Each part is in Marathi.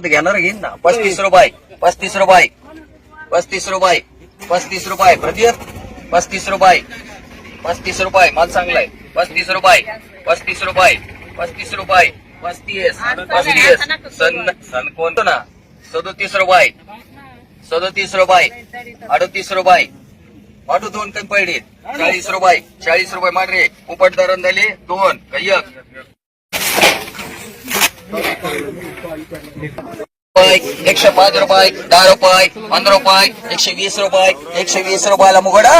घेणार घेईन ना पस्तीस रुपये पस्तीस रुपये पस्तीस रुपये पस्तीस रुपये. प्रदीप पस्तीस रुपये पस्तीस रुपये. माल चांगलाय पस्तीस रुपये पस्तीस रुपये पस्तीस रुपये. पस्तीस. पस्तीस. सन सन कोणतो ना? सदोतीस रुपये. सदोतीस रुपये. अडतीस रुपये. ऑटो दोन काही पडले चाळीस रुपये. चाळीस रुपये मारे उपट धरण झाले दोन. रुपये एकशे पाच रुपये दहा रुपये पंधरा रुपये एकशे वीस रुपये एकशे वीस रुपयाला मुगडा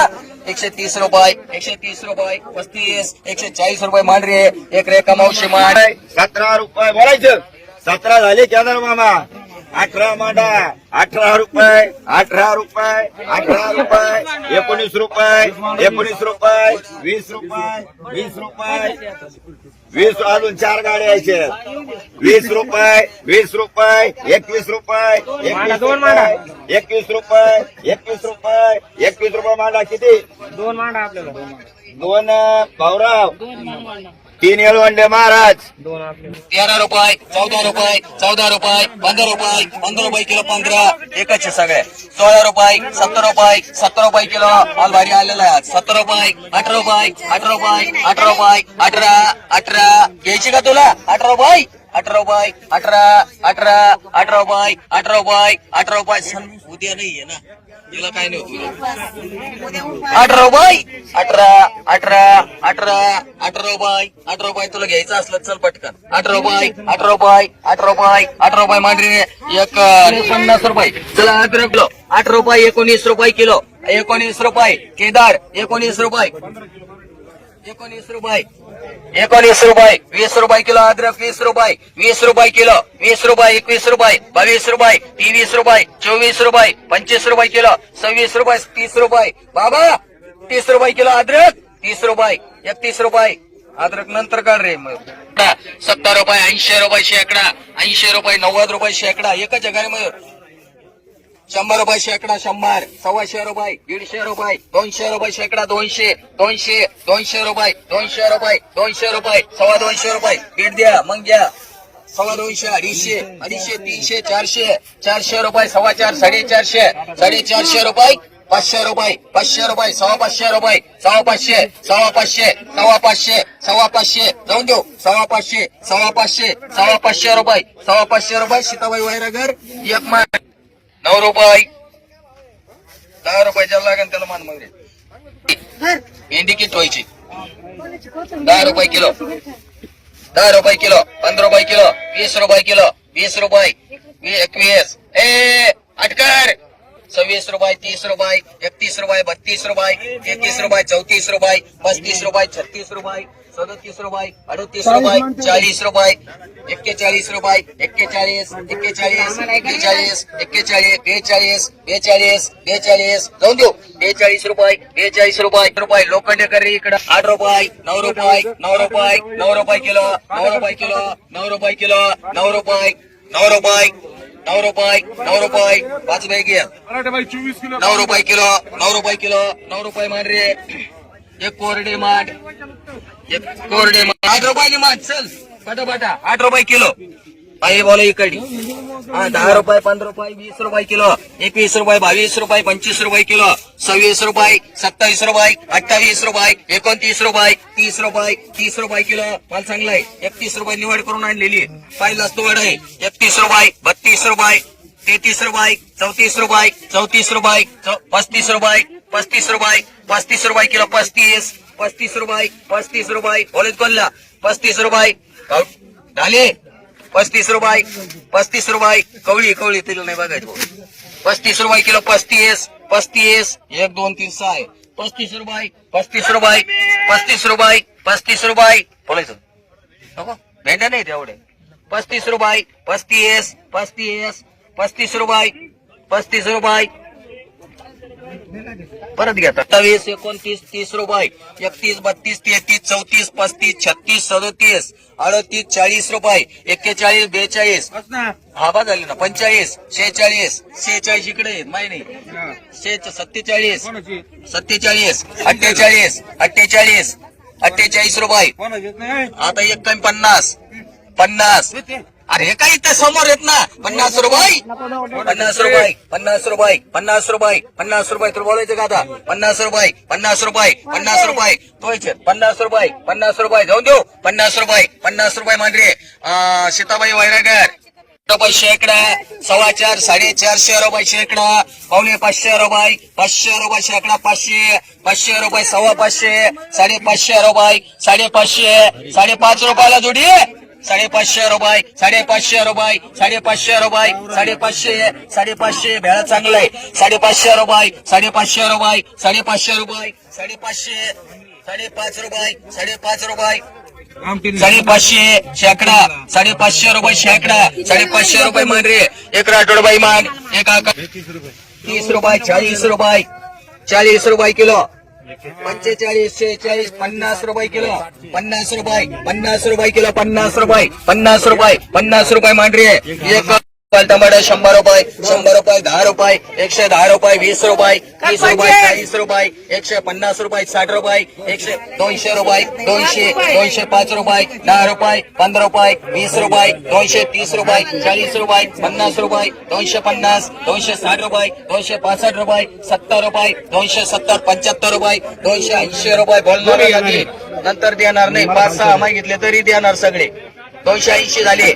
एकशे तीस रुपये एकशे तीस रुपये पस्तीस एकशे चाळीस रुपये मांडरे एक रेखा मावशी मांड. सतरा रुपये बोलायचं. सतरा झाले केदार मामा. अठरा मांडा अठरा रुपये अठरा रुपये अठरा रुपये एकोणीस रुपये एकोणीस रुपये वीस रुपये वीस रुपये वीस अजून चार गाड्या यायचे. वीस रुपये वीस रुपये एकवीस रुपये एकवीस रुपये एकवीस रुपये एकवीस रुपये एकवीस रुपये मांडा किती? दोन मांडा आपल्याला. दोन भाऊराव. तीन येळवंडे महाराज. तेरा रुपये चौदा रुपये चौदा रुपये पंधरा रुपये पंधरा रुपये किलो पंधरा एकच सगळे. सोळा रुपये सत्तर रुपये सत्तर रुपये किलो माल भारी आलेला आहे. सत्तर रुपये अठरा रुपये अठरा रुपये अठरा रुपये अठरा अठरा. घ्यायची का तुला? अठरा रुपये? अठरा रुपये अठरा अठरा अठरा रुपये अठरा रुपये अठरा रुपये. सण उद्या नाहीये ना. तिला काय नाही अठरा रुपये अठरा अठरा अठरा अठरा रुपये अठरा रुपये तुला घ्यायचं असलं चल पटकन. अठरा रुपये अठरा रुपये अठरा रुपये अठरा रुपये मांडरी एक पन्नास रुपये. चला अठरा किलो. अठरा रुपये एकोणीस रुपये किलो. एकोणीस रुपये केदार एकोणीस रुपये. एकोणीस रुपये. एकोणीस रुपये वीस रुपये किलो अद्रक वीस रुपये वीस रुपये किलो वीस रुपये एकवीस रुपये बावीस रुपये तेवीस रुपये चोवीस रुपये पंचवीस रुपये किलो सव्वीस रुपये तीस रुपये. बाबा तीस रुपये किलो अद्रक तीस रुपये एकतीस रुपये. अद्रक नंतर काढ रे मग. सत्तर रुपये ऐंशी रुपये शेकडा ऐंशी रुपये नव्वद रुपये शेकडा एकच जगाने मयूर. शंभर रुपये शेकडा शंभर. सव्वाशे रुपये दीडशे रुपये दोनशे रुपये शेकडा दोनशे दोनशे दोनशे रुपये दोनशे रुपये दोनशे रुपये सव्वा दोनशे रुपये. भेट द्या मग घ्या. सव्वा दोनशे अडीचशे अडीचशे तीनशे चारशे चारशे रुपये सव्वा चार साडेचारशे साडेचारशे रुपये पाचशे रुपये पाचशे रुपये सव्वा पाचशे रुपये सव्वा पाचशे सव्वा पाचशे सव्वा पाचशे सव्वा पाचशे. जाऊन देऊ. सव्वा पाचशे सव्वा पाचशे सव्वा पाचशे रुपये सव्वा पाचशे रुपये सीताबाई वैरागर एक मान नऊ रुपये दहा रुपयाच्या लागेल त्याला मान मग रे भेंडी किती व्हायची? दहा रुपये किलो. दहा रुपये किलो. पंधरा रुपये किलो. वीस रुपये किलो. वीस रुपये. एकवीस. ए अटकर सव्वीस रुपये तीस रुपये एकतीस रुपये बत्तीस रुपये तेहतीस रुपये चौतीस रुपये पस्तीस रुपये छत्तीस रुपये. सदतीस रुपये अडतीस रुपये चाळीस रुपये एक्केचाळीस रुपये एक्केचाळीस एक्केचाळीस एक्केचाळीस एक्केचाळीस बेचाळीस बेचाळीस बेचाळीस. जाऊन देऊ. बेचाळीस रुपये बेचाळीस रुपये रुपये लोखंडेकर रे इकडं. आठ रुपये नऊ रुपये नऊ रुपये नऊ रुपये किलो नऊ रुपये किलो नऊ रुपये किलो नऊ रुपये नऊ रुपये नऊ रुपये नऊ रुपये. पाच चोवीस किलो. नऊ रुपये किलो नऊ रुपये किलो नऊ रुपये मान रे एक कोरडे माठ एक कोरडे आठ रुपयाने माठ चल. पटापटा. आठ रुपये किलो. पाहिजे बोला इकडे. हा दहा रुपये पंधरा रुपये वीस रुपये किलो. एकवीस रुपये बावीस रुपये पंचवीस रुपये किलो. सव्वीस रुपये सत्तावीस रुपये अठ्ठावीस रुपये एकोणतीस रुपये तीस रुपये तीस रुपये किलो. माल चांगलाय एकतीस रुपये निवड करून आणलेली पाहिलं निवड आहे. एकतीस रुपये बत्तीस रुपये तेहतीस रुपये चौतीस रुपये चौतीस रुपये चौ- पस्तीस रुपये पस्तीस रुपये पस्तीस रुपये किलो पस्तीस. पस्तीस रुपये पस्तीस रुपये कॉलेज बोलला पस्तीस रुपये. झाले? पस्तीस रुपये पस्तीस रुपये. कवळी कवळी तिला नाही बघायचं पस्तीस रुपये किलो पस्तीस पस्तीस. एक दोन तीन सहा आहे. पस्तीस रुपये पस्तीस रुपये पस्तीस रुपये पस्तीस रुपये. बोलायचं? नको. भेंड्या नाही तेवढे पस्तीस रुपये पस्तीस पस्तीस पस्तीस रुपये पस्तीस रुपये. परत घ्या सत्तावीस एकोणतीस तीस रुपये एकतीस बत्तीस तेहतीस चौतीस पस्तीस छत्तीस सदोतीस अडतीस चाळीस रुपये एक्केचाळीस बेचाळीस. हा बा झाले ना पंचाळीस शेहेचाळीस शेहेचाळीस इकडे आहेत, माही नाही. शे सत्तेचाळीस सत्तेचाळीस अठ्ठेचाळीस अठ्ठेचाळीस अठ्ठेचाळीस रुपये. आता एक कमी पन्नास पन्नास. अरे हे काही इथं समोर येत ना. पन्नास रुपये. पन्नास रुपये पन्नास रुपये पन्नास रुपये पन्नास रुपये तुला बोलायचं का आता? पन्नास रुपये पन्नास रुपये पन्नास रुपये. तोयचे पन्नास रुपये पन्नास रुपये. जाऊन देऊ. पन्नास रुपये पन्नास रुपये मांडरे सीताबाई वैरागर. रुपये शेकडा सव्वा चार साडेचारशे रुपये शेकडा. पावणे पाचशे रुपये पाचशे रुपये शेकडा पाचशे पाचशे रुपये सव्वा पाचशे साडेपाचशे रुपये साडेपाचशे साडेपाच रुपयाला जोडी. साडेपाचशे रुपये साडेपाचशे रुपये साडेपाचशे रुपये साडेपाचशे साडेपाचशे भेळा चांगला आहे. साडेपाचशे रुपये साडेपाचशे रुपये साडेपाचशे रुपये साडेपाचशे साडेपाच रुपये साडेपाच रुपये. साडेपाचशे शेकडा साडेपाचशे रुपये शेकडा साडेपाचशे रुपये मान रे एक राठोडबाई मान एक तीस रुपये चाळीस रुपये चाळीस रुपये किलो. पंचेचाळीस शेहेचाळीस पन्नास रुपये किलो. पन्नास रुपये पन्नास रुपये किलो पन्नास रुपये पन्नास रुपये पन्नास रुपये मांडरी आहे. एक टमाटर शंभर रुपये शंभर रुपये दहा रुपये एकशे दहा रुपये वीस रुपये तीस रुपये चाळीस रुपये एकशे पन्नास रुपये साठ रुपये एकशे दोनशे रुपये दोनशे दोनशे पाच रुपये दहा रुपये पंधरा रुपये वीस रुपये दोनशे तीस रुपये चाळीस रुपये पन्नास रुपये दोनशे पन्नास दोनशे साठ रुपये दोनशे पासष्ट रुपये सत्तर रुपये दोनशे सत्तर पंच्याहत्तर रुपये दोनशे ऐंशी रुपये बोलणार नंतर देणार नाही. पाच सहा मागितले तरी देणार सगळे. दोनशे ऐंशी झाले.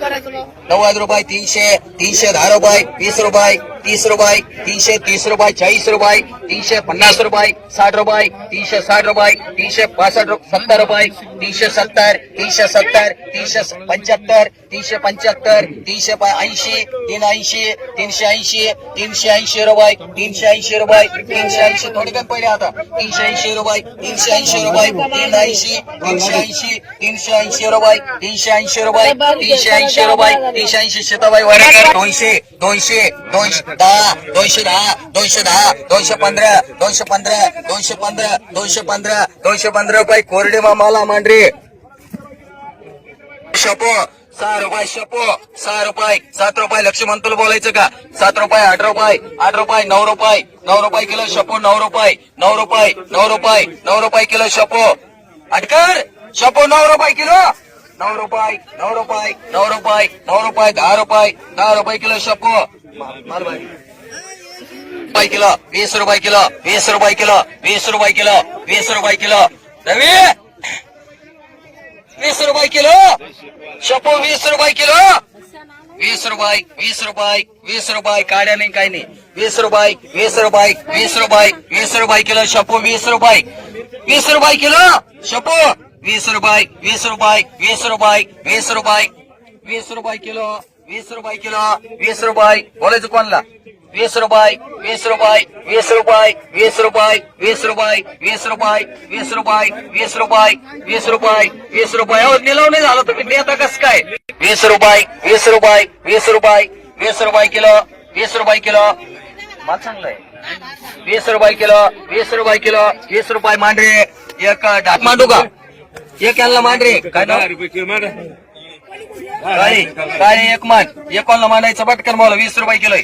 नव्वद रुपये तीनशे तीनशे दहा रुपये वीस रुपये. तीस रुपये तीनशे तीस रुपये चाळीस रुपये तीनशे पन्नास रुपये साठ रुपये तीनशे साठ रुपये तीनशे पासष्ट सत्तर रुपये तीनशे सत्तर तीनशे सत्तर तीनशे पंच्याहत्तर तीनशे पंच्याहत्तर तीनशे ऐंशी तीन ऐंशी तीनशे ऐंशी तीनशे ऐंशी रुपये तीनशे ऐंशी रुपये तीनशे ऐंशी थोडी काय पहिले आता तीनशे ऐंशी रुपये तीनशे ऐंशी रुपये तीन ऐंशी तीनशे ऐंशी तीनशे ऐंशी रुपये तीनशे ऐंशी रुपये तीनशे ऐंशी रुपये तीनशे ऐंशी शेताबाई दोनशे दोनशे दोनशे दहा दोनशे दहा दोनशे दहा दोनशे पंधरा दोनशे पंधरा दोनशे पंधरा दोनशे पंधरा दोनशे पंधरा रुपये कोरडे मामाला मांडरी. शपो सहा रुपये शपो सहा रुपये सात रुपये लक्ष्मण तुला बोलायचं का? सात रुपये आठ रुपये आठ रुपये नऊ रुपये नऊ रुपये किलो शपो नऊ रुपये नऊ रुपये नऊ रुपये नऊ रुपये किलो शपो. अटकर शपो नऊ रुपये किलो. नऊ रुपये नऊ रुपये नऊ रुपये नऊ रुपये दहा रुपये दहा रुपये किलो शपो. रुपये किलो वीस रुपये किलो वीस रुपये किलो वीस रुपये किलो वीस रुपये किलो रवी वीस रुपये किलो शपू वीस रुपये किलो वीस रुपये वीस रुपये वीस रुपये काड्या नाही काही नाही वीस रुपये वीस रुपये वीस रुपये वीस रुपये किलो शपू वीस रुपये वीस रुपये किलो शपू वीस रुपये वीस रुपये वीस रुपये वीस रुपये वीस रुपये किलो वीस रुपये किलो वीस रुपये बोलायचं कोणला वीस रुपये वीस रुपये वीस रुपये वीस रुपये वीस रुपये वीस रुपये वीस रुपये वीस रुपये वीस रुपये वीस रुपये निलाव नाही झाला तुम्ही नेता कस काय वीस रुपये वीस रुपये वीस रुपये वीस रुपये किलो वीस रुपये किलो मला चांगला आहे वीस रुपये किलो वीस रुपये किलो वीस रुपये मांडरे एक मांडू का एक यांना मांडरे काय रुपये किलो मांडा काय एक मान एकोणला मानायचं पटकन मला वीस रुपये किलो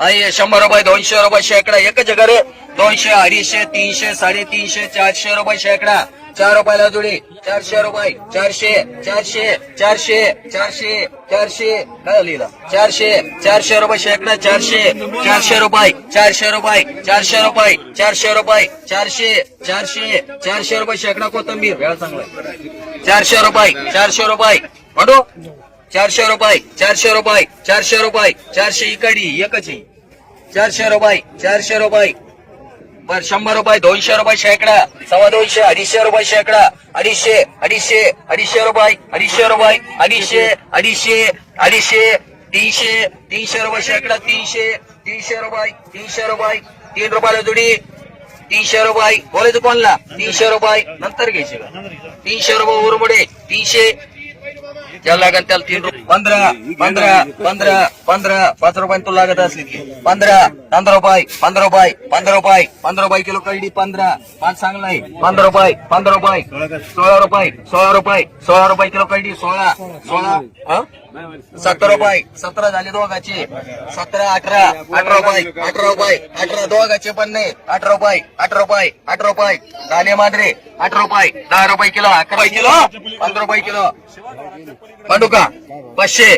आहे. शंभर रुपये दोनशे रुपये शेकडा एकच घर दोनशे अडीचशे तीनशे साडेतीनशे चारशे रुपये शेकडा. चार रुपयाला जोडी. चारशे रुपये चारशे चारशे चारशे चारशे चारशे. काय लिहिलं चारशे चारशे रुपये शेकडा चारशे चारशे रुपये चारशे रुपये चारशे रुपये चारशे रुपये चारशे चारशे चारशे रुपये शेकडा कोथंबीर. वेळ चांगला चारशे रुपये चारशे रुपये. म्हणतो चारशे रुपये चारशे रुपये चारशे रुपये चारशे इकडी एकच आहे. चारशे रुपये चारशे रुपये. बर शंभर रुपये दोनशे रुपये शेकडा सव्वा दोनशे अडीचशे रुपये शेकडा अडीचशे अडीचशे अडीचशे रुपये अडीचशे रुपये अडीचशे अडीचशे अडीचशे तीनशे तीनशे रुपये शेकडा तीनशे तीनशे रुपये तीनशे रुपये तीन रुपयाला जोडी तीनशे रुपये बोलायचं कोणला? तीनशे रुपये नंतर घ्यायचे तीनशे रुपये उरमुडे तीनशे ಎಲ್ಲಾಗಂತ ಅಲ್ಲಿ ತಿಂದ್ರು ಬಂದ್ರ ಬಂದ್ರ ಬಂದ್ರ ಬಂದ್ರ ಪತ್ರ ರೂಪಾಯಿ ತುಲ್ಲಾಗ ದಾಸ್ಲಿಕ್ಕೆ ಬಂದ್ರ ನಂದ ರೂಪಾಯಿ ಪಂದ್ರ ರೂಪಾಯಿ ಪಂದ್ರ ರೂಪಾಯಿ ಪಂದ್ರ ರೂಪಾಯಿ ಕಿಲೋ ಕೈಡಿ ಪಂದ್ರ ಮಾನ್ ಸಾಂಗ್ಲೈ ಪಂದ್ರ ರೂಪಾಯಿ ಪಂದ್ರ ರೂಪಾಯಿ ಸೋಳ ರೂಪಾಯಿ ಸೋಳ ರೂಪಾಯಿ ಸೋಳ ರೂಪಾಯಿ ಕಿಲೋ ಕೈಡಿ ಸೋಳ ಸೋಳ सत्तर रुपये सतरा झाले दोघाचे सतरा अठरा अठरा रुपये अठरा रुपये अठरा दोघाचे पण नाही अठरा रुपये अठरा रुपये अठरा रुपये झाले मांजरे अठरा रुपये दहा रुपये किलो अकरा किलो पंधरा रुपये किलो पांडुका पाचशे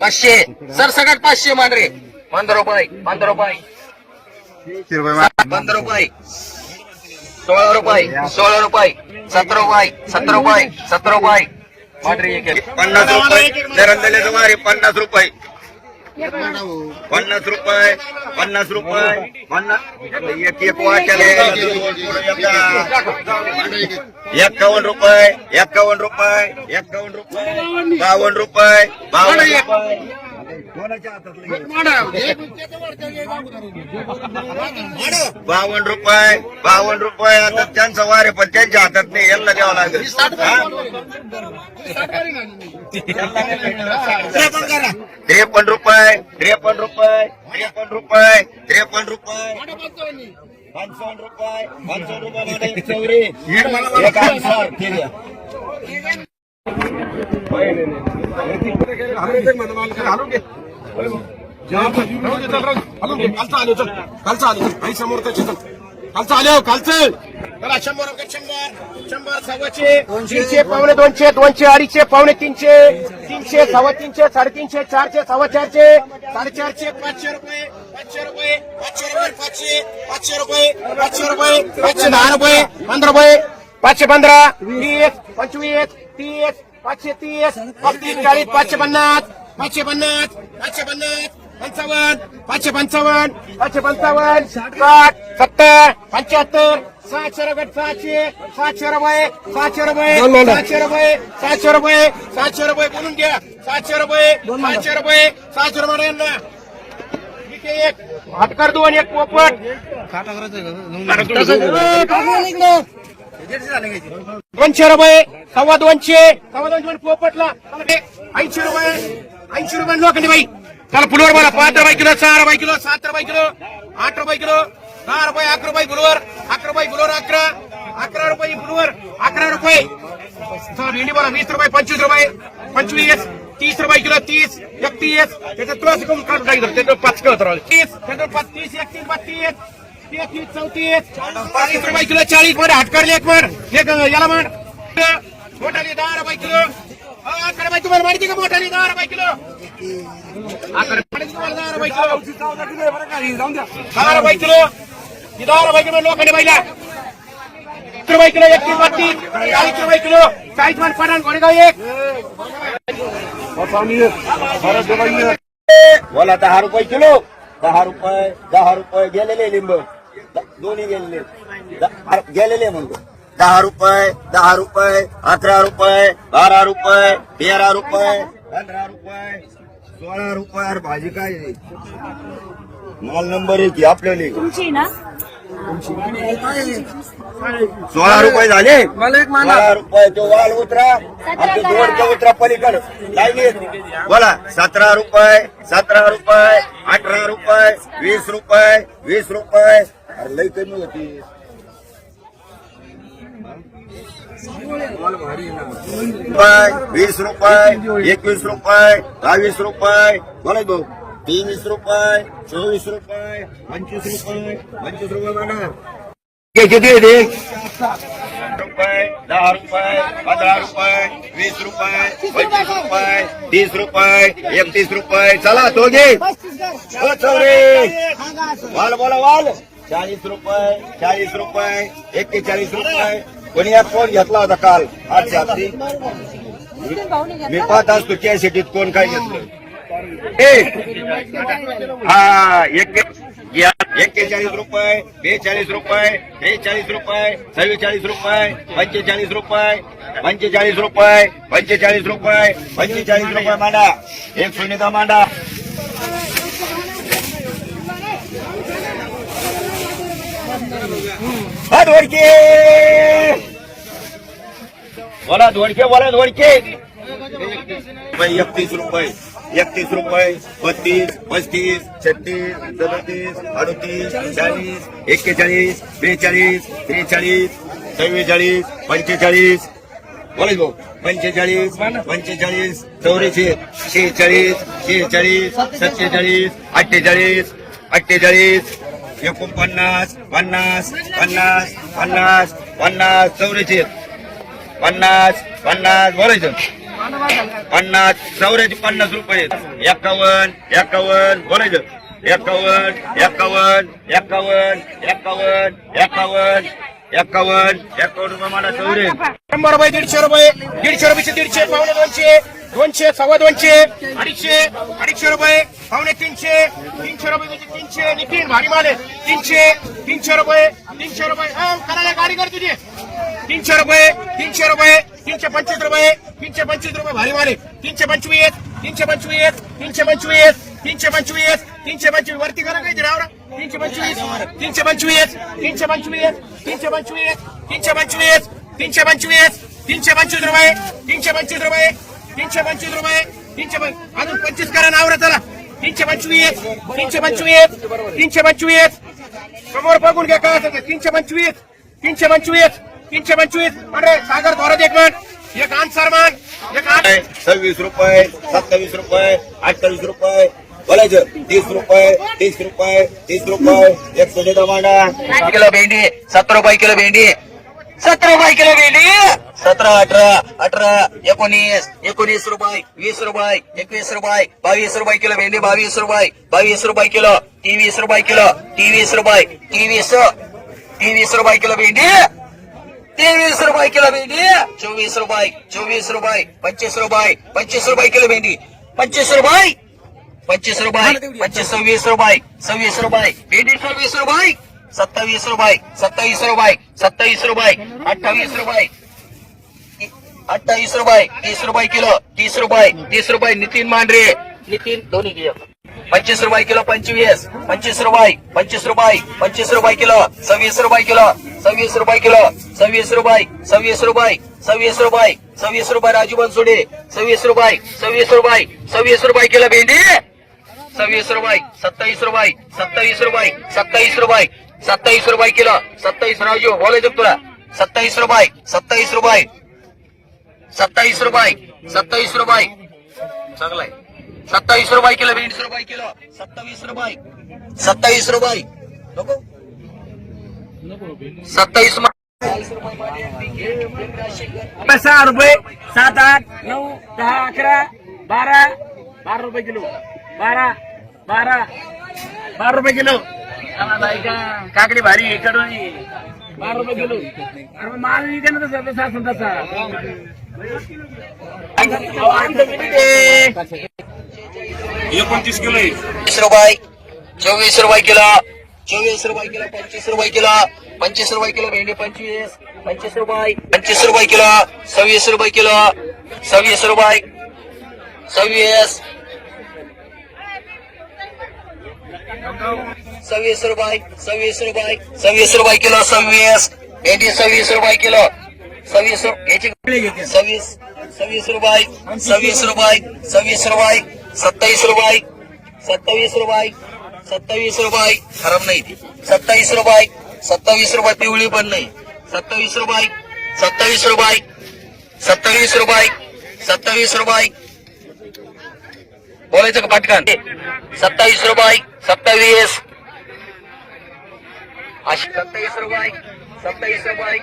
पाचशे सरसकट पाचशे मांडरे. पंधरा रुपये पंधरा रुपये. पंधरा रुपये. सोळा रुपये सोळा रुपये सतरा रुपये सतरा रुपये सतरा रुपये. मांडरे एक पन्नास रुपये. नरंदले वारे पन्नास रुपये. पन्नास रुपये पन्नास रुपये पन्नास एक एक वाट्याला एक्कावन्न रुपये एक्कावन्न रुपये एक्कावन्न रुपये बावन्न रुपये बावन्न रुपये. कोणाच्या हे? बावन्न रुपये बावन्न रुपये आता त्यांचा वारे पण त्यांच्या हातात नाही यांना द्यावं लागेल? त्रेपन्न रुपये त्रेपन्न रुपये त्रेपन्न रुपये त्रेपन्न रुपये. पंचावन्न. रुपये पंचावन्न रुपये चौरी. आलो चल कालचा आलो आई समोर चल कालचा आलो कालचं चला शंभर शंभर शंभर सव्वाशे दीडशे पावणे दोनशे दोनशे अडीचशे पावणे तीनशे तीनशे सव्वा तीनशे साडेतीनशे चारशे सव्वा चारशे साडेचारशे पाचशे रुपये पाचशे रुपये पाचशे रुपये पाचशे पाचशे रुपये पाचशे रुपये पाचशे दहा रुपये पंधरा रुपये पाचशे पंधरा वीस पंचवीस तीस पाचशे तीस पस्तीस चाळीस पाचशे पन्नास पाचशे पन्नास पाचशे पन्नास पंचावन्न पाचशे पंचावन्न पाचशे पंचावन्न साठ सत्तर पंच्याहत्तर सातशे रुपये सातशे सातशे रुपये सातशे रुपये सातशे रुपये सातशे रुपये सातशे रुपये बोलून घ्या. सातशे रुपये सातशे रुपये सातशे रुपये एक हातकर दोन एक पोपट. दोनशे रुपये सव्वा दोनशे. सव्वा दोनशे पोपटला. ऐंशी रुपये. ऐंशी रुपये लोखंडी बाई. चला फुलवर बोला. पाच रुपये किलो सहा रुपये किलो सात रुपये किलो आठ रुपये किलो दहा रुपये अकरा रुपये फुलवर अकरा रुपये फुलवर अकरा अकरा रुपये फुलवर अकरा रुपये. भेंडी बोला. वीस रुपये पंचवीस रुपये. पंचवीस तीस रुपये किलो तीस एकतीस. त्याच्यात तुला करून काढून त्याच्यावर पाच किलो तर तीस त्याच्यावर पाच तीस एकतीस बत्तीस. तेहतीस चौतीस चाळीस रुपये किलो चाळीसमध्ये हाटकर एक वर एक याला म्हण मोठाली दहा रुपये किलो हा, अकरा बाई तुम्हाला माहिती का मोठाली दहा रुपये किलो अकरा माहिती तुम्हाला दहा रुपये किलो दहा रुपये किलो ही दहा रुपये किलो लोकांनी बाईला वीस रुपये किलो एकतीस बत्तीस चाळीस रुपये किलो चाळीस मान पठाण कोणेगाव एक बोला दहा रुपये किलो दहा रुपये दहा रुपये गेलेले लिंब द- दोन्ही गेलेले द- गेलेले म्हणतो दहा रुपये दहा रुपये अकरा रुपये बारा रुपये तेरा रुपये पंधरा रुपये सोळा रुपये. अरे भाजी काय आहे? माल नंबर एक आपल्याला तुमची ना? सोळा रुपये झाले? सोळा रुपये तो वाल उतरा. आमचे दोडके उतरा पलीकडे. बोला. सतरा रुपये सतरा रुपये अठरा रुपये वीस रुपये वीस रुपये. अरे लई कमी होती. रुपये वीस रुपये एकवीस रुपये बावीस रुपये. बोला भाऊ. तेवीस रुपये चोवीस रुपये पंचवीस रुपये पंचवीस रुपये किती आहे रुपये दहा रुपये पंधरा रुपये वीस रुपये पंचवीस रुपये तीस रुपये एकतीस रुपये. चला तो घे वाल बोला वाल. चाळीस रुपये चाळीस रुपये एक्केचाळीस रुपये. कोणी यात फ़ोन घेतला होता काल? आज मी पाहत असतो त्या सिटीत कोण काय घेतलं? हा एक एक्केचाळीस रुपये बेचाळीस रुपये बेचाळीस रुपये चव्वेचाळीस रुपये पंचेचाळीस रुपये पंचेचाळीस रुपये पंचेचाळीस रुपये पंचेचाळीस रुपये मांडा. एक सुनीता मांडा. धोडके बोला धोडके बोला धोडके एकतीस रुपये. एकतीस रुपये बत्तीस पस्तीस छत्तीस सदतीस अडतीस चाळीस एक्केचाळीस बेचाळीस त्रेचाळीस चव्वेचाळीस पंचेचाळीस. बोलायच भाऊ. पंचेचाळीस पंचेचाळीस चौऱ्याऐंशी शेहेचाळीस शेहेचाळीस सत्तेचाळीस अठ्ठेचाळीस अठ्ठेचाळीस एकोणपन्नास पन्नास पन्नास पन्नास पन्नास चौऱ्याऐंशी. पन्नास पन्नास बोलायचं. पन्नास चौऱ्याचे पन्नास रुपये एकावन्न एकावन्न बोलायचं. एकावन्न एकावन्न एकावन्न एकावन्न एकावन्न. एक्कावन्न एक्कावन्न रुपये मला चौरे. शंभर रुपये दीडशे रुपये. दीडशे रुपयाचे दीडशे पावणे दोनशे दोनशे सव्वा दोनशे अडीचशे अडीचशे रुपये पावणे तीनशे तीनशे रुपये तीनशे. नितीन भारी माल तीनशे तीनशे रुपये तीनशे रुपये. हा, करायला गाडी कर तुझी. तीनशे रुपये तीनशे रुपये तीनशे पंचवीस रुपये तीनशे पंचवीस रुपये भारी माल तीनशे पंचवीस तीनशे पंचवीस तीनशे पंचवीस तीनशे पंचवीस तीनशे पंचवीस वरती करा काही राव तीनशे पंचवीस तीनशे पंचवीस तीनशे पंचवीस तीनशे पंचवीस तीनशे पंचवीस तीनशे पंचवीस तीनशे पंचवीस रुपये तीनशे पंचवीस रुपये तीनशे पंचवीस रुपये तीनशे अजून पंचवीस करा नावरा चला तीनशे पंचवीस तीनशे पंचवीस तीनशे पंचवीस समोर बघून घ्या काय असेल तीनशे पंचवीस तीनशे पंचवीस तीनशे पंचवीस अरे सागर धोरत एक मिनिट एक आन्सर मान एक आण सव्वीस रुपये सत्तावीस रुपये अठ्ठावीस रुपये बोलायचं. तीस रुपये तीस रुपये तीस रुपये. एक देता टमाटा किलो भेंडी सत्तर रुपये किलो भेंडी. सतरा रुपये किलो भेंडी. सतरा अठरा अठरा एकोणीस एकोणीस रुपये वीस रुपये एकवीस रुपये बावीस रुपये किलो भेंडी बावीस रुपये बावीस रुपये किलो तेवीस रुपये किलो तेवीस रुपये तेवीस तेवीस रुपये किलो भेंडी. तेवीस रुपये किलो भेंडी. चोवीस रुपये चोवीस रुपये पंचवीस रुपये पंचवीस रुपये किलो भेंडी. पंचवीस रुपये पंचवीस रुपये पंचवीस सव्वीस रुपये सव्वीस रुपये भेंडी सव्वीस रुपये सत्तावीस रुपये सत्तावीस रुपये सत्तावीस रुपये अठ्ठावीस रुपये अठ्ठावीस रुपये तीस रुपये किलो तीस रुपये तीस रुपये नितीन मांढरे नितीन दोन्ही घे. पंचवीस रुपये किलो पंचवीस पंचवीस रुपये पंचवीस रुपये पंचवीस रुपये किलो सव्वीस रुपये किलो सव्वीस रुपये किलो सव्वीस रुपये सव्वीस रुपये सव्वीस रुपये सव्वीस रुपये राजू बनसोडे सव्वीस रुपये सव्वीस रुपये सव्वीस रुपये किलो भेंडी सव्वीस रुपये सत्तावीस रुपये सत्तावीस रुपये सत्तावीस रुपये सत्तावीस रुपये किलो सत्तावीस राजू बोलायचं तुला. सत्तावीस रुपये सत्तावीस रुपये सत्तावीस रुपये सत्तावीस रुपये. चांगलाय सत्तावीस रुपये किलो वीस रुपये किलो सत्तावीस रुपये सत्तावीस रुपये. नको. सत्तावीस सहा रुपये सात आठ नऊ दहा अकरा बारा बारा रुपये किलो. बारा बारा बारा रुपये किलो काकडी भारी इकडून. बारा रुपये किलो अरे माल ना तसा तसा असेल तसा? एकोणतीस किलो आहे वीस रुपये चोवीस रुपये किलो चोवीस रुपये किलो पंचवीस रुपये किलो पंचवीस रुपये किलो भेंडी पंचवीस पंचवीस रुपये पंचवीस रुपये किलो सव्वीस रुपये किलो सव्वीस रुपये सव्वीस सव्वीस रुपये सव्वीस रुपये सव्वीस रुपये किलो सव्वीस. भेंडी सव्वीस रुपये किलो. सव्वीस याची सव्वीस सव्वीस रुपये सव्वीस रुपये सव्वीस रुपये सत्तावीस रुपये सत्तावीस रुपये सत्तावीस रुपये. खराब नाही ती. सत्तावीस रुपये सत्तावीस रुपये पिवळी पण नाही. सत्तावीस रुपये सत्तावीस रुपये सत्तावीस रुपये सत्तावीस रुपये. बोलायचं का पटकन? सत्तावीस रुपये सत्तावीस. अशी सत्तावीस रुपये सत्तावीस रुपये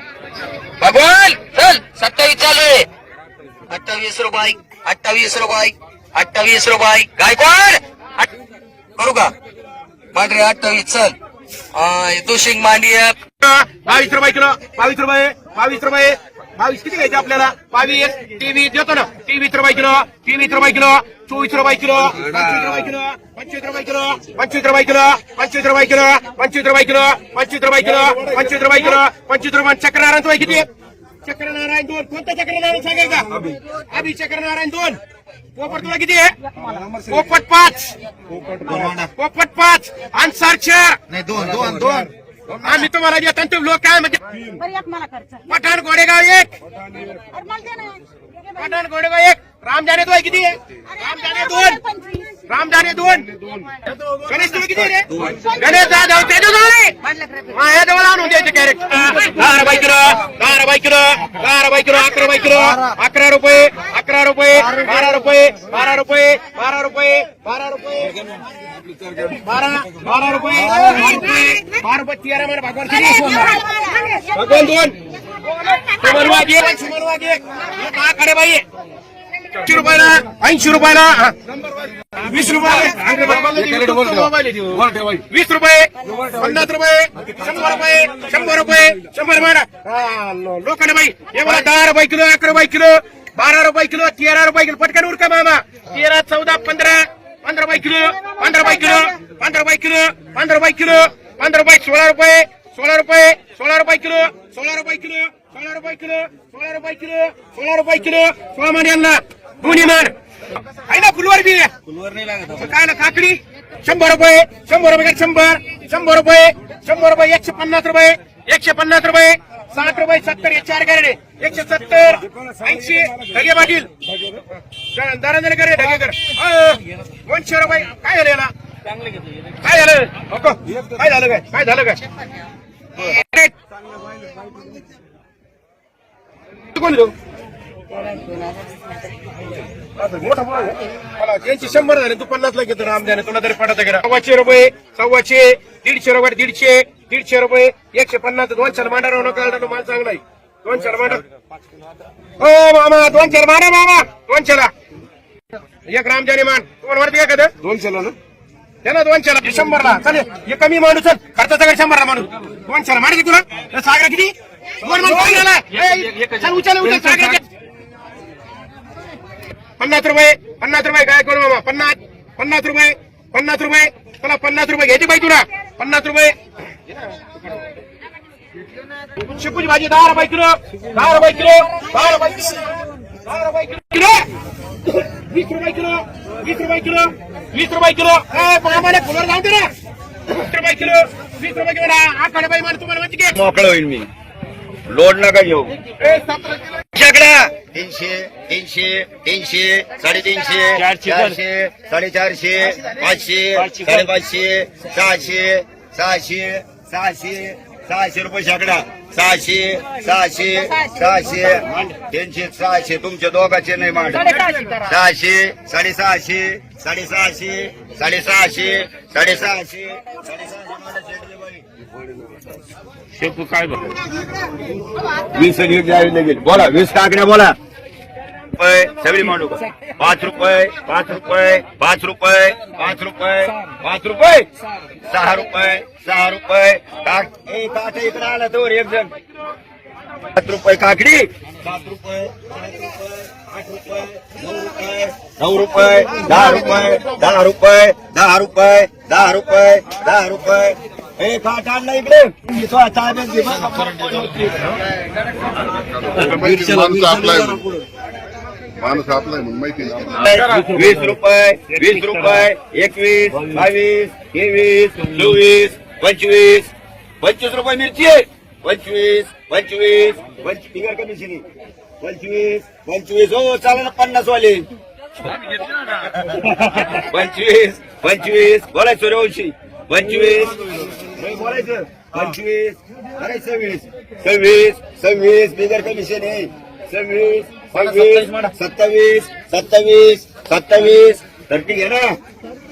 भगवान चल. सत्तावीस चालू आहे. अठ्ठावीस रुपये अठ्ठावीस रुपये अठ्ठावीस रुपये गायकवाड करू का? मांडरे अठ्ठावीस चल. दुशिंग मांडी एक बावीस रुपये किलो. बावीस रुपये बावीस रुपये बावीस किती घ्यायचे आपल्याला बावीस तेवीस देतो ना तेवीस रुपये किलो तेवीस रुपये किलो चोवीस रुपये किलो पंचवीस रुपये किलो पंचवीस रुपये किलो पंचवीस रुपये किलो पंचवीस रुपये किलो पंचवीस रुपये किलो पंचवीस रुपये किलो पंचवीस रुपये किलो पंचवीस रुपये चक्रनारायण रुपये किती चक्रनारायण दोन कोणतं चक्रनारायण सांगायचं अभि चक्रनारायण दोन पोपट तुला किती आहे पोपट पाच पोपट पाच अन्सार चार नाही दोन दोन दोन आम्ही तुम्हाला देतो तुम्ही लोक काय म्हणजे? पठाण गोडेगाव एक. पठाण गोडेगाव एक. राम जाने दोन किती आहे रामजाने दोन राम जाने दोन गणेश तुम्ही किती रे गणेश जाधव ते रे हा हे जवळ आणून द्यायचे कॅरेट दहा रुपये किलो दहा रुपये किलो दहा रुपये किलो अकरा रुपये किलो अकरा रुपये अकरा रुपये बारा रुपये बारा रुपये बारा रुपये बारा रुपये बारा बारा रुपये बारा रुपये तेरा मला भगवान किती भगवान दोन सुमन वाघ एक सुमन वाघ एक बाई ऐंशी रुपयाला? ऐंशी रुपयाला. वीस रुपये. वीस रुपये. पन्नास रुपये. शंभर रुपये. शंभर रुपये. शंभर रुपये. लोकांना बाई. हे मला दहा रुपये किलो अकरा रुपये किलो बारा रुपये किलो तेरा रुपये किलो. पटकन उरका मामा. तेरा चौदा पंधरा पंधरा रुपये किलो पंधरा रुपये किलो पंधरा रुपये किलो पंधरा रुपये किलो पंधरा रुपये सोळा रुपये सोळा रुपये सोळा रुपये किलो सोळा रुपये किलो. सोळा रुपये किलो सोळा रुपये किलो सोळा रुपये किलो. सोळा मान यांना दोन्ही मान आहे ना फुलवर बी? काय ना काकडी? शंभर रुपये शंभर रुपये का शंभर? शंभर रुपये शंभर रुपये एकशे पन्नास रुपये एकशे पन्नास रुपये साठ रुपये सत्तर हे चार गाडे एकशे सत्तर ऐंशी ढगे पाटील. दरादर करे ढगेकर. दोनशे रुपये. काय झालं याला? काय झालं. काय झालं काय? काय झालं काय? मोठा. मला शंभर झाले तू पन्नास ला घेतो रामद्याने तुला तरी गेला सव्वाशे रुपये सव्वाशे दीडशे रुपये दीडशे दीडशे रुपये एकशे पन्नास दोनशे मांडा राहू नका माल चांगला आहे. दोनशे मांडा. हो मामा दोनशे मांडा मामा. दोनशेला एक रामजाने मान. तुम्हाला वरती काय कधी दोनशेला ना. त्याला दोनशेला शंभरला. चालेल हे कमी माणूस चल. खर्च सगळं शंभरला माणूस? दोनशेला मार किती तुला? सागर किती? पन्नास रुपये पन्नास रुपये काय करू मामा पन्नास. पन्नास रुपये पन्नास रुपये. चला पन्नास रुपये घ्यायची पाहिजे तुला. पन्नास रुपये. शेपूची भाजी दहा रुपये किलो. दहा रुपये किलो. दहा रुपये किलो. दहा रुपये किलो. वीस रुपये किलो. वीस रुपये किलो. वीस रुपये किलो. ए, मामाने फुलवर जाऊ दे ना वीस रुपये किलो. वीस रुपये किलो. आकडे बाई मला तुम्हाला माहिती घे मोकळं होईल मी. लोड नका घेऊ. तीनशे तीनशे तीनशे साडेतीनशे चारशे साडेचारशे पाचशे साडेपाचशे सहाशे सहाशे सहाशे सहाशे रुपये शेकडा. सहाशे सहाशे सहाशे तीनशे सहाशे. तुमच्या दोघांचे नाही मांड सहाशे साडेसहाशे साडेसहाशे साडेसहाशे साडेसहाशे साडेसहाशे मांडा शेकडे बाई. वीस लीट जावी लागेल बोला वीस टाकण्या बोला रुपये सगळी मांडू का पाच रुपये पाच रुपये पाच रुपये पाच रुपये पाच रुपये सहा रुपये सहा रुपये टाक ए काठ इकडे आला तो एक जण सात रुपये काकडी सात रुपये सात रुपये आठ रुपये नऊ रुपये नऊ रुपये दहा रुपये दहा रुपये दहा रुपये दहा रुपये दहा रुपये ए आणला इकडे? मी तो ताब्यात घे बघ. माणूस आपलाय म्हणून. माणूस आपलाय म्हणून माहिती नाही वीस रुपये वीस रुपये एकवीस बावीस तेवीस चोवीस पंचवीस. पंचवीस रुपये मिरची आहे. पंचवीस पंचवीस बिगर कमिशन पंचवीस पंचवीस. हो चालेल ना पन्नास वाले पंचवीस पंचवीस. बोलायचं सूर्यवंशी. पंचवीस. बोलायचं. पंचवीस अरे सव्वीस. सव्वीस सव्वीस बिगर कमिशन आहे. सव्वीस सव्वीस सत्तावीस सत्तावीस सत्तावीस थर्टी घे ना.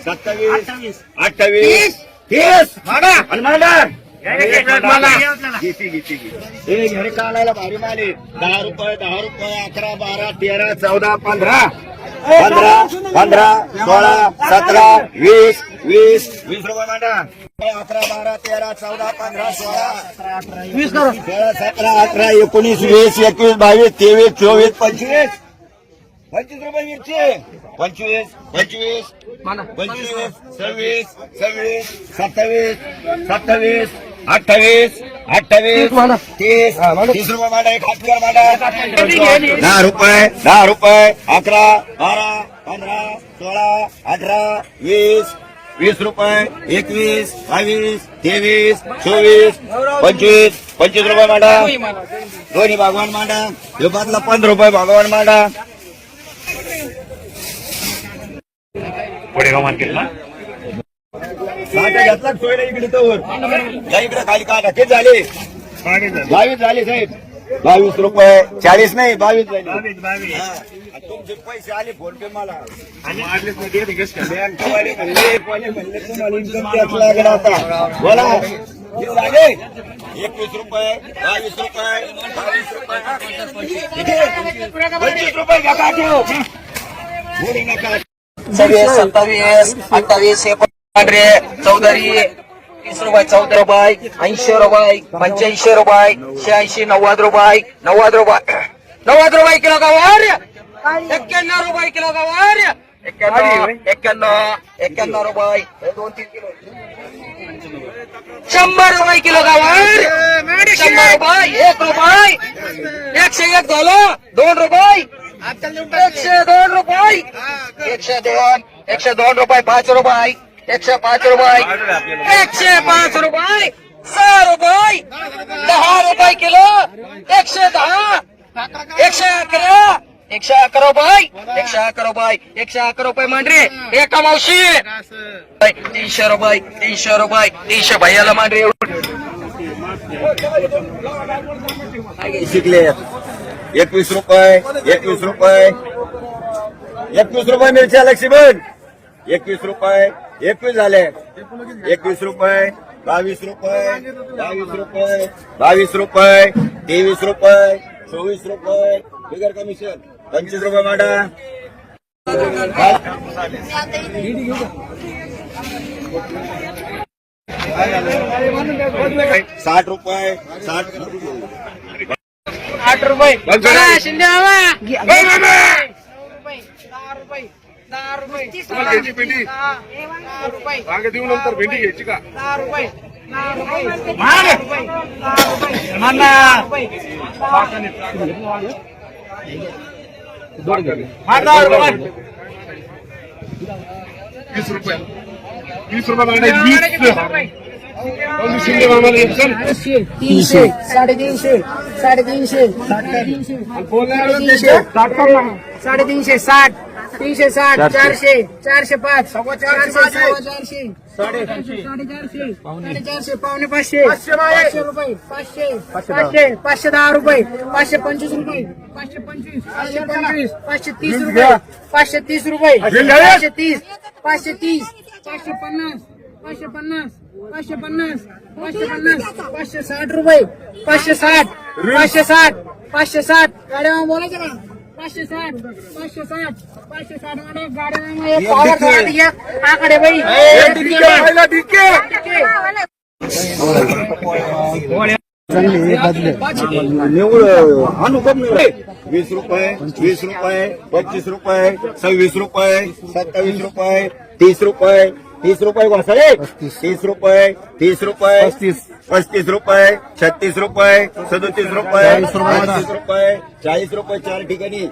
सत्तावीस अठ्ठावीस. तीस. आणि मांडा घरी काढायला भारी माले दहा रुपये दहा रुपये अकरा बारा तेरा चौदा पंधरा. पंधरा पंधरा सोळा सतरा वीस वीस. वीस रुपये मांडा. अकरा बारा तेरा चौदा पंधरा सोळा. वीस सोळा सतरा अठरा एकोणीस वीस एकवीस बावीस तेवीस चोवीस पंचवीस. पंचवीस रुपये मिरची. पंचवीस पंचवीस. पंचवीस सव्वीस सव्वीस सत्तावीस सत्तावीस. अठ्ठावीस अठ्ठावीस तीस तीस रुपये मांडा एक हातकर मांडा. दहा रुपये दहा रुपये अकरा बारा पंधरा सोळा अठरा वीस वीस रुपये एकवीस बावीस तेवीस चोवीस पंचवीस पंचवीस रुपये मांडा. दोन्ही भगवान मांडा. बाजूला पंधरा रुपये भगवान मांडा. काटा घेतला सोयला इकडे तोवर या इकडे खाली काटा ते झाले. बावीस झाले साहेब. बावीस रुपये. चाळीस नाही बावीस झाले. हा. तुमचे पैसे आले फोन पे मला बँकवाले म्हणले कोणी म्हणले तुम्हाला इन्कम टॅक्स लागला आता. बोला. हे झाले एकवीस रुपये बावीस रुपये बावीस रुपये. पंचवीस रुपये घ्या का ठेव बोलू नका. सव्वीस सत्तावीस अठ्ठावीस एकोणरे चौदारी तीस रुपये चौदा रुपये ऐंशी रुपये पंच्याऐंशी रुपये शहाऐंशी नव्वद रुपये नव्वद रुपये नव्वद रुपये किलो गवार! एक्क्याण्णव रुपये किलो गवार! एक्क्याण्णव एक्क्याण्णव एक्क्याण्णव रुपये. दोन तीन किलो शंभर रुपये किलो गवार! शंभर रुपये एक रुपये! एकशे एक झालं दोन रुपये! एकशे दोन रुपये! एकशे दोन एकशे दोन रुपये पाच रुपये! एकशे पाच रुपये। एकशे पाच रुपये। सहा रुपये। दहा रुपये किलो। एकशे दहा। एकशे अकरा। एकशे अकरा रुपये। एकशे अकरा रुपये। एकशे अकरा रुपये मांडरे। एका मावशी तीनशे रुपये। तीनशे रुपये। तीनशे भैयाला मांडरे शिकले एकवीस रुपये। एकवीस रुपये। एकवीस रुपये मिरच्या लक्ष्मण एकवीस रुपये। एकवीस झाले. एकवीस रुपये बावीस रुपये बावीस रुपये बावीस रुपये तेवीस रुपये चोवीस रुपये. बिगर कमिशन पंचवीस रुपये माडा. साठ रुपये साठ आठ रुपये. घ्यायची भेंडी मागे देऊ नंतर भेंडी घ्यायची का? वीस रुपये. वीस रुपये मागायचे वीस. दोन शिंदे मामाला एक जण. तीनशे. साडेतीनशे. साडेतीनशे. साडेतीनशे. साडेतीनशे. साठ. तीनशे साठ चारशे. चारशे पाच चारशे चारशे साडेचारशे. साडेचारशे. पावणे. पाचशे. पाचशे रुपये पाचशे. पाचशे पाचशे दहा रुपये पाचशे पंचवीस रुपये. पाचशे पंचवीस. पाचशे पंचवीस पाचशे तीस रुपये. पाचशे तीस रुपये. पाचशे तीस पाचशे तीस. पाचशे पन्नास. पाचशे पन्नास. पाचशे पन्नास. पाचशे पन्नास. पाचशे साठ रुपये. पाचशे साठ. पाचशे साठ. पाचशे साठ. गाड्या बोलायचं का? पाचशे साठ पाचशे साठ पाचशे साठमध्ये गाड्या पावर गाडी घ्या. आकडे बाई. डिके निवड अनुपम निवड वीस रुपये वीस रुपये पच्चीस रुपये सव्वीस रुपये सत्तावीस रुपये तीस रुपये. तीस रुपये घोसाळे तीस रुपये तीस रुपये पस्तीस. रुपये छत्तीस रुपये सदोतीस रुपये पस्तीस रुपये चाळीस रुपये चार ठिकाणी.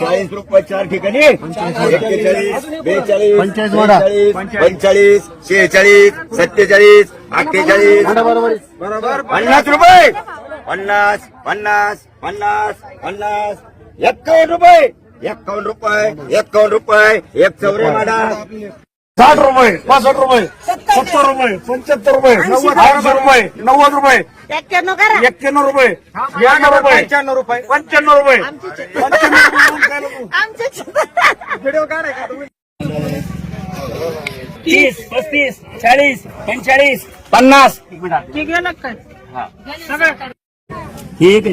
चाळीस रुपये चार ठिकाणी. एक्केचाळीस बेचाळीस पंचेचाळीस पंचेचाळीस शेहेचाळीस सत्तेचाळीस अठ्ठेचाळीस. पन्नास रुपये. पन्नास पन्नास पन्नास पन्नास. एक्कावन्न रुपये. एक्कावन्न रुपये एक्कावन्न रुपये. एक चौरे माडा. साठ रुपये पासष्ट रुपये सत्तर रुपये. पंच्याहत्तर रुपये नव्वद ऐंशी रुपये नव्वद रुपये. एक्क्याण्णव करा. एक्क्याण्णव रुपये. ब्याण्णव रुपये. पंच्याण्णव रुपये. पंच्याण्णव रुपये तीस पस्तीस चाळीस पंचेचाळीस पन्नास. ते गेलं काय हे. एक. हे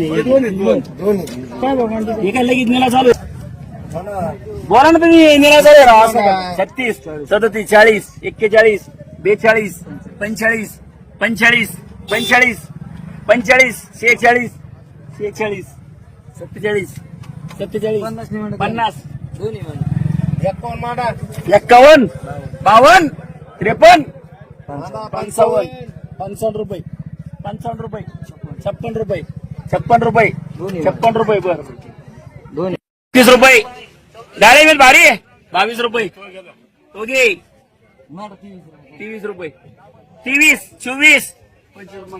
काय लगेच निला चालू आहे? बोला ना तुम्ही असं काय? छत्तीस सदतीस चाळीस एक्केचाळीस बेचाळीस पंचेचाळीस पंचेचाळीस पंचेचाळीस पंचेचाळीस शेहेचाळीस शेहेचाळीस सत्तेचाळीस सत्तेचाळीस पन्नास एक्कावन्न बावन्न त्रेपन्न पंचावन्न. पंचावन्न रुपये. पंचावन्न रुपये. छप्पन रुपये. छप्पन रुपये. छप्पन रुपये बर. दोन तीस रुपये. डाळे मिल भारी? आहे. बावीस रुपये. तो घे तेवीस रुपये. तेवीस चोवीस. पंचवीस